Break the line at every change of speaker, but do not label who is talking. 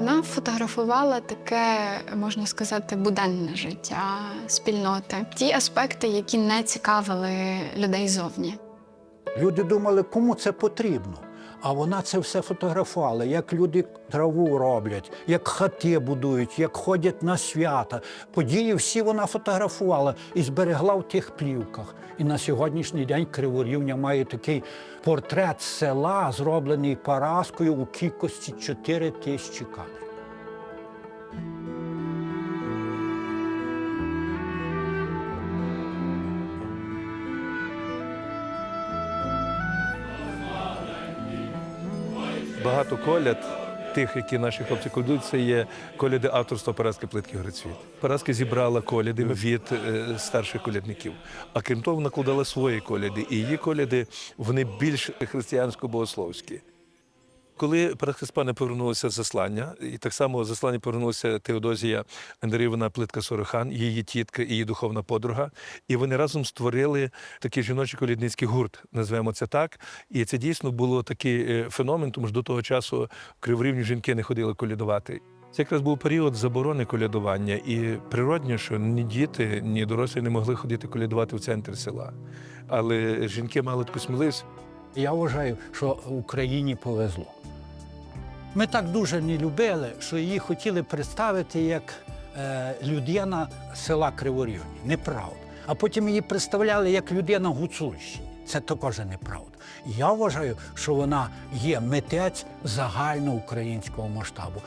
Вона фотографувала таке, можна сказати, буденне життя спільноти, ті аспекти, які не цікавили людей зовні.
Люди думали, кому це потрібно. А вона це все фотографувала, як люди траву роблять, як хати будують, як ходять на свята. Події всі вона фотографувала і зберегла в тих плівках. І на сьогоднішній день Криворівня має такий портрет села, зроблений Параскою у кількості 4 тисячі кадрів.
Багато коляд, тих, які наші хлопці колядують, це є коляди авторства Параски Плитки Грицвіт. Параска зібрала коляди від е, старших колядників. А крім того, накладала свої коляди. І її коляди вони більш християнсько-богословські. Коли Парасхиспани повернулися з заслання, і так само заслання повернулася Теодозія Андріївна Плитка Сорохан, її тітка і її духовна подруга. І вони разом створили такий жіночий колідницький гурт, назвемо це так. І це дійсно було такий е, феномен, тому що до того часу в Криворівні жінки не ходили колядувати. Це якраз був період заборони колядування, і природньо, що ні діти, ні дорослі не могли ходити колядувати в центр села. Але жінки мали таку сміливість.
Я вважаю, що Україні повезло. Ми так дуже не любили, що її хотіли представити як е, людина села Криворівні. Неправда. А потім її представляли як людина Гуцульщини. Це також неправда. Я вважаю, що вона є митець загальноукраїнського масштабу.